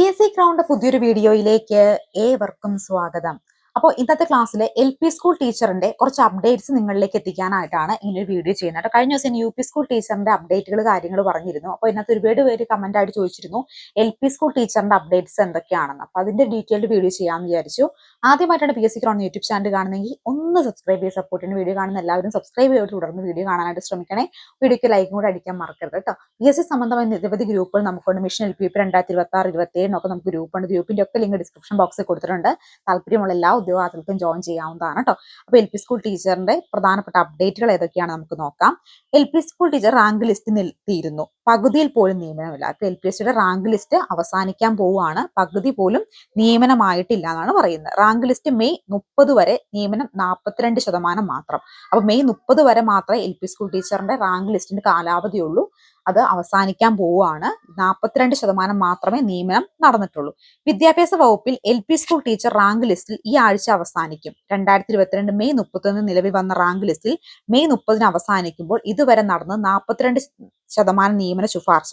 S C crowned പുതിയൊരു വീഡിയോയിലേക്ക് ഏവർക്കും സ്വാഗതം. അപ്പോൾ ഇന്നത്തെ ക്ലാസ്സിലെ എൽ പി സ്കൂൾ ടീച്ചറിന്റെ കുറച്ച് അപ്ഡേറ്റ്സ് നിങ്ങളിലേക്ക് എത്തിക്കാനായിട്ടാണ് ഇങ്ങനെ ഒരു വീഡിയോ ചെയ്യുന്നത്. കഴിഞ്ഞ ദിവസം യു പി സ്കൂൾ ടീച്ചറിന്റെ അപ്ഡേറ്റുകൾ കാര്യങ്ങൾ പറഞ്ഞിരുന്നു. അപ്പോൾ ഇന്നത്തെ ഒരുപാട് പേര് കമന്റ് ആയിട്ട് ചോദിച്ചിരുന്നു എൽ പി സ്കൂൾ ടീച്ചറിന്റെ അപ്ഡേറ്റ്സ് എന്തൊക്കെയാണെന്ന്. അപ്പോൾ അതിന്റെ ഡീറ്റെയിൽഡ് വീഡിയോ ചെയ്യാമെന്ന് വിചാരിച്ചു. ആദ്യമായിട്ടാണ് പി എസ് സി ക്രൗണ്ട് യൂട്യൂബ് ചാനൽ കാണുന്നെങ്കിൽ ഒന്ന് സബ്സ്ക്രൈബ് ചെയ്ത് സപ്പോർട്ട് ചെയ്യുന്ന വീഡിയോ കാണുന്ന എല്ലാവരും സബ്സ്ക്രൈബ് ചെയ്ത് തുടർന്ന് വീഡിയോ കാണാനായിട്ട് ശ്രമിക്കണേ. വീഡിയോക്ക് ലൈക്കും കൂടെ അടിക്കാൻ മറക്കരുത് കേട്ടോ പി എസ് സി സംബന്ധമായ നിരവധി ഗ്രൂപ്പുകൾ നമുക്കുണ്ട് മിഷൻ എൽ പി പി രണ്ടായിരത്തി ഇരുപത്തി ആറ് ഇരുപത്തി ഏഴിനൊക്കെ നമുക്ക് ഗ്രൂപ്പുണ്ട് ഗ്രൂപ്പിന്റെ ഒക്കെ ലിങ്ക് ഡിസ്ക്രിപ്ഷൻ ബോക്സിൽ കൊടുത്തിട്ടുണ്ട്. താല്പര്യമുള്ള എല്ലാ ഉദ്യോഗാർത്ഥികൾക്കും ജോയിൻ ചെയ്യാവുന്നതാണ് കേട്ടോ അപ്പോൾ എൽ പി സ്കൂൾ ടീച്ചറിന്റെ പ്രധാനപ്പെട്ട അപ്ഡേറ്റുകൾ ഏതൊക്കെയാണ് നമുക്ക് നോക്കാം. L P school teacher rank list നിർത്തിയിരുന്നു പകുതിയിൽ പോലും നിയമനമില്ല. അപ്പോൾ എൽ പി എസ് സിയുടെ റാങ്ക് ലിസ്റ്റ് അവസാനിക്കാൻ പോവുകയാണ്. പകുതി പോലും നിയമനമായിട്ടില്ല എന്നാണ് പറയുന്നത്. റാങ്ക് ലിസ്റ്റ് മെയ് മുപ്പത് വരെ നിയമനം നാൽപ്പത്തിരണ്ട് ശതമാനം മാത്രം. അപ്പൊ മെയ് മുപ്പത് വരെ മാത്രമേ എൽ പി സ്കൂൾ ടീച്ചറിന്റെ റാങ്ക് ലിസ്റ്റിന്റെ കാലാവധിയുള്ളൂ അത് അവസാനിക്കാൻ പോവുകയാണ്. നാൽപ്പത്തിരണ്ട് ശതമാനം മാത്രമേ നിയമനം നടന്നിട്ടുള്ളൂ. വിദ്യാഭ്യാസ വകുപ്പിൽ L P school teacher rank ലിസ്റ്റിൽ ഈ ആഴ്ച അവസാനിക്കും. രണ്ടായിരത്തി ഇരുപത്തിരണ്ട് മെയ് മുപ്പത്തൊന്ന് നിലവിൽ വന്ന റാങ്ക് ലിസ്റ്റിൽ മെയ് മുപ്പതിന് അവസാനിക്കുമ്പോൾ ഇതുവരെ നടന്ന് നാൽപ്പത്തിരണ്ട് ശതമാനം നിയമന ശുപാർശ.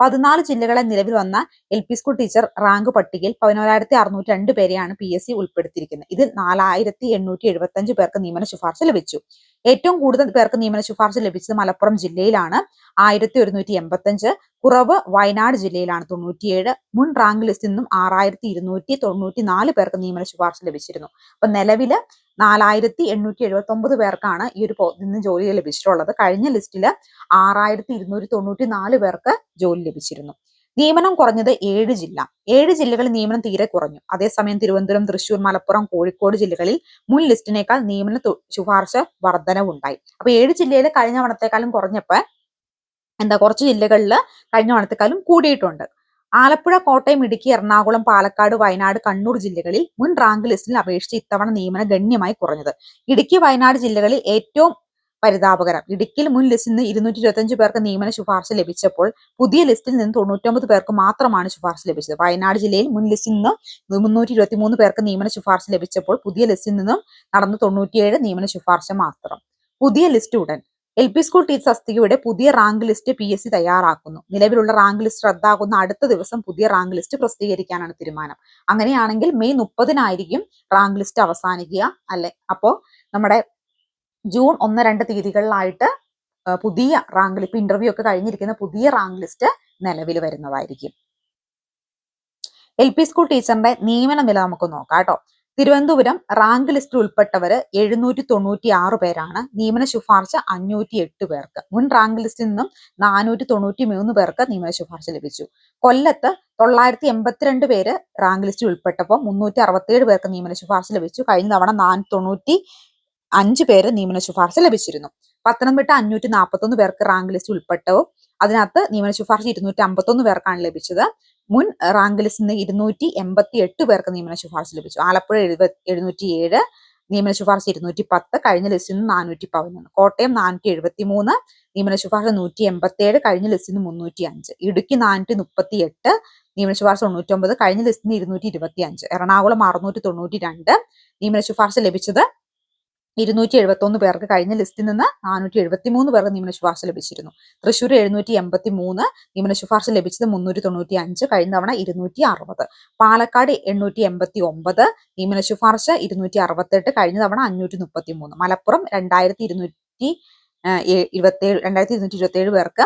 പതിനാല് ജില്ലകളെ നിലവിൽ വന്ന L P school teacher rank പട്ടികയിൽ പതിനോരായിരത്തി അറുന്നൂറ്റി രണ്ട് പേരെയാണ് പി എസ് സി ഉൾപ്പെടുത്തിയിരിക്കുന്നത്. ഇതിൽ നാലായിരത്തി എണ്ണൂറ്റി എഴുപത്തി അഞ്ച് പേർക്ക് നിയമന ശുപാർശ ലഭിച്ചു. ഏറ്റവും കൂടുതൽ പേർക്ക് നിയമന ശുപാർശ ലഭിച്ചത് മലപ്പുറം ജില്ലയിലാണ്. ആയിരത്തി ഒരുന്നൂറ്റി എൺപത്തഞ്ച് കുറവ് വയനാട് ജില്ലയിലാണ്. തൊണ്ണൂറ്റിയേഴ് മുൻ റാങ്ക് ലിസ്റ്റിൽ നിന്നും ആറായിരത്തി ഇരുന്നൂറ്റി തൊണ്ണൂറ്റി നാല് പേർക്ക് നിയമന ശുപാർശ ലഭിച്ചിരുന്നു. അപ്പൊ നിലവിൽ നാലായിരത്തി എണ്ണൂറ്റി എഴുപത്തി ഒമ്പത് പേർക്കാണ് ഈ ഒരു നിന്ന് ജോലി ലഭിച്ചിട്ടുള്ളത്. കഴിഞ്ഞ ലിസ്റ്റിൽ ആറായിരത്തി ഇരുന്നൂറ്റി തൊണ്ണൂറ്റി നാല് പേർക്ക് ജോലി ലഭിച്ചിരുന്നു. നിയമനം കുറഞ്ഞത് ഏഴ് ജില്ല. ഏഴ് ജില്ലകളിൽ നിയമനം തീരെ കുറഞ്ഞു. അതേസമയം തിരുവനന്തപുരം തൃശൂർ മലപ്പുറം കോഴിക്കോട് ജില്ലകളിൽ മുൻ ലിസ്റ്റിനേക്കാൾ നിയമന ശുപാർശ വർധനവുണ്ടായി. അപ്പൊ ഏഴ് ജില്ലയിൽ കഴിഞ്ഞ വണത്തെക്കാളും കുറഞ്ഞപ്പോ എന്താ കുറച്ച് ജില്ലകളിൽ കഴിഞ്ഞ വണത്തെക്കാളും കൂടിയിട്ടുണ്ട്. ആലപ്പുഴ കോട്ടയം ഇടുക്കി എറണാകുളം പാലക്കാട് വയനാട് കണ്ണൂർ ജില്ലകളിൽ മുൻ റാങ്ക് ലിസ്റ്റിൽ അപേക്ഷിച്ച് ഇത്തവണ നിയമനം ഗണ്യമായി കുറഞ്ഞത്. ഇടുക്കി വയനാട് ജില്ലകളിൽ ഏറ്റവും പരിതാപകരം. ഇടുക്കിയിൽ മുൻ ലിസ്റ്റിൽ നിന്ന് ഇരുന്നൂറ്റി ഇരുപത്തഞ്ച് പേർക്ക് നിയമന ശുപാർശ ലഭിച്ചപ്പോൾ പുതിയ ലിസ്റ്റിൽ നിന്ന് തൊണ്ണൂറ്റൊമ്പത് പേർക്ക് മാത്രമാണ് ശുപാർശ ലഭിച്ചത്. വയനാട് ജില്ലയിൽ മുൻ ലിസ്റ്റിൽ നിന്ന് മുന്നൂറ്റി ഇരുപത്തി മൂന്ന് പേർക്ക് നിയമന ശുപാർശ ലഭിച്ചപ്പോൾ പുതിയ ലിസ്റ്റിൽ നിന്നും നടന്ന തൊണ്ണൂറ്റിയേഴ് നിയമന ശുപാർശ മാത്രം. പുതിയ ലിസ്റ്റ് ഉടൻ. എൽ പി സ്കൂൾ ടീച്ചർ തസ്തികയുടെ പുതിയ rank list P S C തയ്യാറാക്കുന്നു. നിലവിലുള്ള റാങ്ക് ലിസ്റ്റ് റദ്ദാകുന്ന അടുത്ത ദിവസം പുതിയ റാങ്ക് ലിസ്റ്റ് പ്രസിദ്ധീകരിക്കാനാണ് തീരുമാനം. അങ്ങനെയാണെങ്കിൽ മെയ് മുപ്പതിനായിരിക്കും റാങ്ക് ലിസ്റ്റ് അവസാനിക്കുക അല്ലെ? അപ്പോ നമ്മുടെ ജൂൺ ഒന്ന് രണ്ട് തീയതികളിലായിട്ട് പുതിയ റാങ്ക് ലിസ്റ്റ് ഇന്റർവ്യൂ ഒക്കെ കഴിഞ്ഞിരിക്കുന്ന പുതിയ റാങ്ക് ലിസ്റ്റ് നിലവിൽ വരുന്നതായിരിക്കും. എൽ പി സ്കൂൾ ടീച്ചറിന്റെ നിയമന നില നമുക്ക് നോക്കാം കേട്ടോ. തിരുവനന്തപുരം റാങ്ക് ലിസ്റ്റിൽ ഉൾപ്പെട്ടവർ എഴുന്നൂറ്റി തൊണ്ണൂറ്റി ആറ് പേരാണ്. നിയമന ശുപാർശ അഞ്ഞൂറ്റി എട്ട് പേർക്ക്. മുൻ റാങ്ക് ലിസ്റ്റിൽ നിന്നും നാനൂറ്റി തൊണ്ണൂറ്റി മൂന്ന് പേർക്ക് നിയമന ശുപാർശ ലഭിച്ചു. കൊല്ലത്ത് തൊള്ളായിരത്തി എൺപത്തിരണ്ട് പേര് റാങ്ക് ലിസ്റ്റിൽ ഉൾപ്പെട്ടപ്പോൾ മുന്നൂറ്റി അറുപത്തിയേഴ് പേർക്ക് നിയമന ശുപാർശ ലഭിച്ചു. കഴിഞ്ഞ തവണ നാനൂറ്റി തൊണ്ണൂറ്റി അഞ്ച് പേര് നിയമന ശുപാർശ ലഭിച്ചിരുന്നു. പത്തനംതിട്ട അഞ്ഞൂറ്റി നാൽപ്പത്തൊന്ന് പേർക്ക് റാങ്ക് ലിസ്റ്റ് ഉൾപ്പെട്ടു. അതിനകത്ത് നിയമന ശുപാർശ ഇരുന്നൂറ്റി അമ്പത്തൊന്ന് പേർക്കാണ് ലഭിച്ചത്. മുൻ റാങ്ക് ലിസ്റ്റിൽ നിന്ന് ഇരുന്നൂറ്റി എൺപത്തി എട്ട് പേർക്ക് നിയമന ശുപാർശ ലഭിച്ചു. ആലപ്പുഴ എഴുപത് എഴുന്നൂറ്റി ഏഴ് നിയമന ശുപാർശ ഇരുന്നൂറ്റി പത്ത് കഴിഞ്ഞ ലിസ്റ്റിൽ നിന്ന് നാനൂറ്റി പതിനൊന്ന് കോട്ടയം നാനൂറ്റി എഴുപത്തി മൂന്ന് നിയമന ശുപാർശ നൂറ്റി എൺപത്തി ഏഴ് കഴിഞ്ഞ ലിസ്റ്റിൽ നിന്ന് മുന്നൂറ്റി അഞ്ച് ഇടുക്കി നാനൂറ്റി മുപ്പത്തി എട്ട് നിയമന ശുപാർശ തൊണ്ണൂറ്റൊമ്പത് കഴിഞ്ഞ ലിസ്റ്റിൽ നിന്ന് ഇരുന്നൂറ്റി ഇരുപത്തി അഞ്ച് എറണാകുളം അറുന്നൂറ്റി തൊണ്ണൂറ്റി രണ്ട് നിയമന ശുപാർശ ലഭിച്ചത് ഇരുന്നൂറ്റി എഴുപത്തി പേർക്ക് കഴിഞ്ഞ ലിസ്റ്റിൽ നിന്ന് നാനൂറ്റി എഴുപത്തി മൂന്ന് പേർക്ക് നിയമന ശുപാർശ ലഭിച്ചിരുന്നു. തൃശ്ശൂർ എഴുന്നൂറ്റി എൺപത്തി മൂന്ന് നിയമന ശുപാർശ ലഭിച്ചത് മുന്നൂറ്റി തൊണ്ണൂറ്റി അഞ്ച് കഴിഞ്ഞ തവണ ഇരുന്നൂറ്റി അറുപത് പാലക്കാട് എണ്ണൂറ്റി എൺപത്തി ഒമ്പത് നിയമന ശുപാർശ ഇരുന്നൂറ്റി അറുപത്തെട്ട് കഴിഞ്ഞ തവണ അഞ്ഞൂറ്റി മുപ്പത്തി മൂന്ന് മലപ്പുറം രണ്ടായിരത്തി ഇരുന്നൂറ്റി ഇരുപത്തി ഏഴ് രണ്ടായിരത്തി ഇരുന്നൂറ്റി ഇരുപത്തി ഏഴ് പേർക്ക്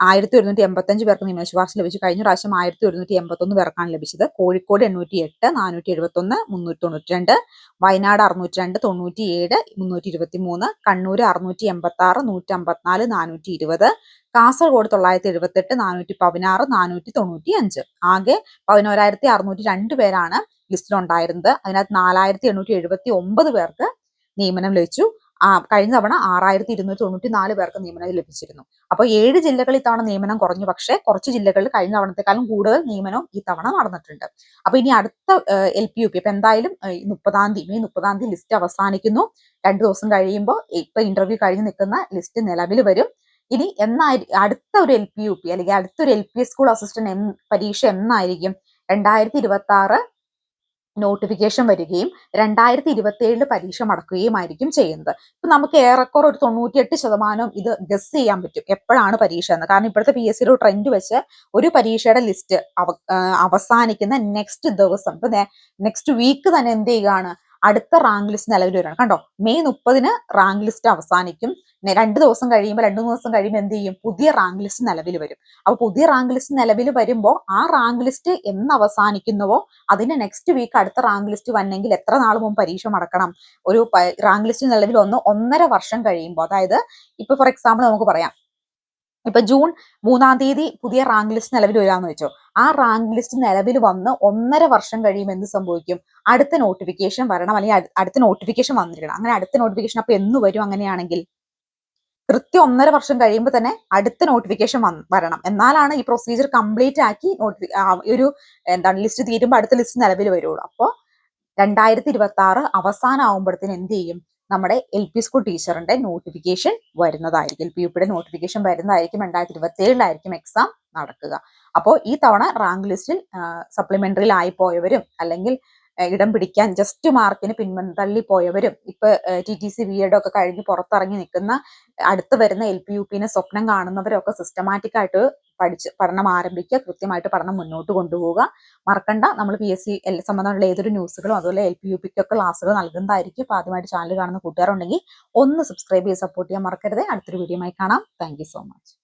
ആയിരത്തി ഒരുന്നൂറ്റി എൺപത്തഞ്ച് പേർക്ക് നിയമന ശുപാർശ ലഭിച്ചു. കഴിഞ്ഞ പ്രാവശ്യം ആയിരത്തി ഒരുന്നൂറ്റി എൺപത്തൊന്ന് പേർക്കാണ് ലഭിച്ചത്. കോഴിക്കോട് എണ്ണൂറ്റി എട്ട് നാനൂറ്റി എഴുപത്തി ഒന്ന് മുന്നൂറ്റി തൊണ്ണൂറ്റി രണ്ട് വയനാട് അറുന്നൂറ്റി രണ്ട് തൊണ്ണൂറ്റി ഏഴ് മുന്നൂറ്റി ഇരുപത്തി മൂന്ന് കണ്ണൂർ അറുന്നൂറ്റി എൺപത്തി ആറ് നൂറ്റി അമ്പത്തിനാല് നാനൂറ്റി ഇരുപത് കാസർഗോഡ് തൊള്ളായിരത്തി എഴുപത്തെട്ട് നാനൂറ്റി പതിനാറ് നാനൂറ്റി തൊണ്ണൂറ്റി അഞ്ച് ആകെ പതിനോരായിരത്തി അറുന്നൂറ്റി രണ്ട് പേരാണ് ലിസ്റ്റിലുണ്ടായിരുന്നത്. അതിനകത്ത് നാലായിരത്തി എണ്ണൂറ്റി എഴുപത്തി ഒമ്പത് പേർക്ക് നിയമനം ലഭിച്ചു. കഴിഞ്ഞ തവണ ആറായിരത്തി ഇരുന്നൂറ്റി തൊണ്ണൂറ്റി നാല് പേർക്ക് നിയമനം ലഭിച്ചിരുന്നു. അപ്പോൾ ഏഴ് ജില്ലകളിൽ ഇത്തവണ നിയമനം കുറഞ്ഞു. പക്ഷേ കുറച്ച് ജില്ലകളിൽ കഴിഞ്ഞ തവണത്തെക്കാളും കൂടുതൽ നിയമനം ഈ തവണ നടന്നിട്ടുണ്ട്. അപ്പൊ ഇനി അടുത്ത എൽ പി യു പി അപ്പൊ എന്തായാലും മുപ്പതാം തീയതി മെയ് മുപ്പതാം തീയതി ലിസ്റ്റ് അവസാനിക്കുന്നു. രണ്ടു ദിവസം കഴിയുമ്പോൾ ഇപ്പൊ ഇന്റർവ്യൂ കഴിഞ്ഞ് നിൽക്കുന്ന ലിസ്റ്റ് നിലവിൽ വരും. ഇനി എന്നായി അടുത്ത ഒരു എൽ പി യു പി അല്ലെങ്കിൽ അടുത്തൊരു എൽ പി സ്കൂൾ അസിസ്റ്റന്റ് പരീക്ഷ എന്നായിരിക്കും? രണ്ടായിരത്തി ഇരുപത്തി ആറ് നോട്ടിഫിക്കേഷൻ വരികയും രണ്ടായിരത്തി ഇരുപത്തി ഏഴിൽ പരീക്ഷ മടക്കുകയുമായിരിക്കും ചെയ്യുന്നത്. ഇപ്പൊ നമുക്ക് ഏറെക്കുറെ ഒരു തൊണ്ണൂറ്റിയെട്ട് ശതമാനം ഇത് ഗസ് ചെയ്യാൻ പറ്റും. എപ്പോഴാണ് പരീക്ഷ എന്ന്. കാരണം ഇപ്പോഴത്തെ പി എസ് സിയുടെ ട്രെൻഡ് വെച്ച് ഒരു പരീക്ഷയുടെ ലിസ്റ്റ് അവസാനിക്കുന്ന നെക്സ്റ്റ് ദിവസം ഇപ്പൊ നെക്സ്റ്റ് വീക്ക് തന്നെ എന്ത് ചെയ്യുകയാണ്? അടുത്ത റാങ്ക് ലിസ്റ്റ് നിലവിൽ വരികയാണ്. കണ്ടോ? മെയ് മുപ്പതിന് റാങ്ക് ലിസ്റ്റ് അവസാനിക്കും. രണ്ട് ദിവസം കഴിയുമ്പോൾ രണ്ടു മൂന്ന് ദിവസം കഴിയുമ്പോൾ എന്ത് ചെയ്യും? പുതിയ റാങ്ക് ലിസ്റ്റ് നിലവിൽ വരും. അപ്പൊ പുതിയ റാങ്ക് ലിസ്റ്റ് നിലവിൽ വരുമ്പോൾ ആ റാങ്ക് ലിസ്റ്റ് എന്ന് അവസാനിക്കുന്നുവോ? അതിന് നെക്സ്റ്റ് വീക്ക് അടുത്ത റാങ്ക് ലിസ്റ്റ് വന്നെങ്കിൽ എത്ര നാൾ മുമ്പ് പരീക്ഷ മടക്കണം? ഒരു റാങ്ക് ലിസ്റ്റ് നിലവിൽ ഒന്ന് ഒന്നര വർഷം കഴിയുമ്പോൾ അതായത് ഇപ്പൊ ഫോർ എക്സാമ്പിൾ നമുക്ക് പറയാം. ഇപ്പൊ ജൂൺ മൂന്നാം തീയതി പുതിയ റാങ്ക് ലിസ്റ്റ് നിലവിൽ വരാമെന്ന് വെച്ചോ. ആ റാങ്ക് ലിസ്റ്റ് നിലവിൽ വന്ന് ഒന്നര വർഷം കഴിയുമ്പോൾ എന്ത് സംഭവിക്കും? അടുത്ത നോട്ടിഫിക്കേഷൻ വരണം. അല്ലെങ്കിൽ അടുത്ത നോട്ടിഫിക്കേഷൻ വന്നിരിക്കണം. അങ്ങനെ അടുത്ത നോട്ടിഫിക്കേഷൻ അപ്പൊ എന്ന് വരും അങ്ങനെയാണെങ്കിൽ? കൃത്യം ഒന്നര വർഷം കഴിയുമ്പോൾ തന്നെ അടുത്ത നോട്ടിഫിക്കേഷൻ വരണം. എന്നാലാണ് ഈ പ്രൊസീജിയർ കംപ്ലീറ്റ് ആക്കി നോട്ടിഫി ഒരു എന്താണ് ലിസ്റ്റ് തീരുമ്പോൾ അടുത്ത ലിസ്റ്റ് നിലവിൽ വരുള്ളൂ. അപ്പോൾ രണ്ടായിരത്തി ഇരുപത്തി ആറ് അവസാനം ആകുമ്പോഴത്തേന് എന്ത് ചെയ്യും? നമ്മുടെ എൽ പി സ്കൂൾ ടീച്ചറിന്റെ നോട്ടിഫിക്കേഷൻ വരുന്നതായിരിക്കും. എൽ പി യു നോട്ടിഫിക്കേഷൻ വരുന്നതായിരിക്കും രണ്ടായിരത്തി ഇരുപത്തി ഏഴിലായിരിക്കും എക്സാം നടക്കുക. അപ്പോൾ ഈ തവണ റാങ്ക് ലിസ്റ്റിൽ സപ്ലിമെന്ററിയിൽ ആയി പോയവരും അല്ലെങ്കിൽ ഇടം പിടിക്കാൻ ജസ്റ്റ് മാർക്കിന് പിൻതള്ളി പോയവരും ഇപ്പൊ T T C B Ed ഒക്കെ കഴിഞ്ഞ് പുറത്തിറങ്ങി നിൽക്കുന്ന അടുത്ത് വരുന്ന എൽ പി യു പിനെ സ്വപ്നം കാണുന്നവരൊക്കെ സിസ്റ്റമാറ്റിക് ആയിട്ട് പഠിച്ച് പഠനം ആരംഭിക്കുക കൃത്യമായിട്ട് പഠനം മുന്നോട്ട് കൊണ്ടുപോവുക. മറക്കണ്ട നമ്മൾ പി എസ് സി എൽ സംബന്ധമുള്ള ഏതൊരു ന്യൂസുകളും അതുപോലെ എൽ പി യു പിക്കൊക്കെ ക്ലാസ്സുകൾ നൽകുന്നതായിരിക്കും. അപ്പോൾ ആദ്യമായിട്ട് ചാനൽ കാണുന്ന കൂട്ടുകാരുണ്ടെങ്കിൽ ഒന്ന് സബ്സ്ക്രൈബ് ചെയ്ത് സപ്പോർട്ട് ചെയ്യാൻ മറക്കരുത്. അടുത്തൊരു വീഡിയോ കാണാം. Thank so much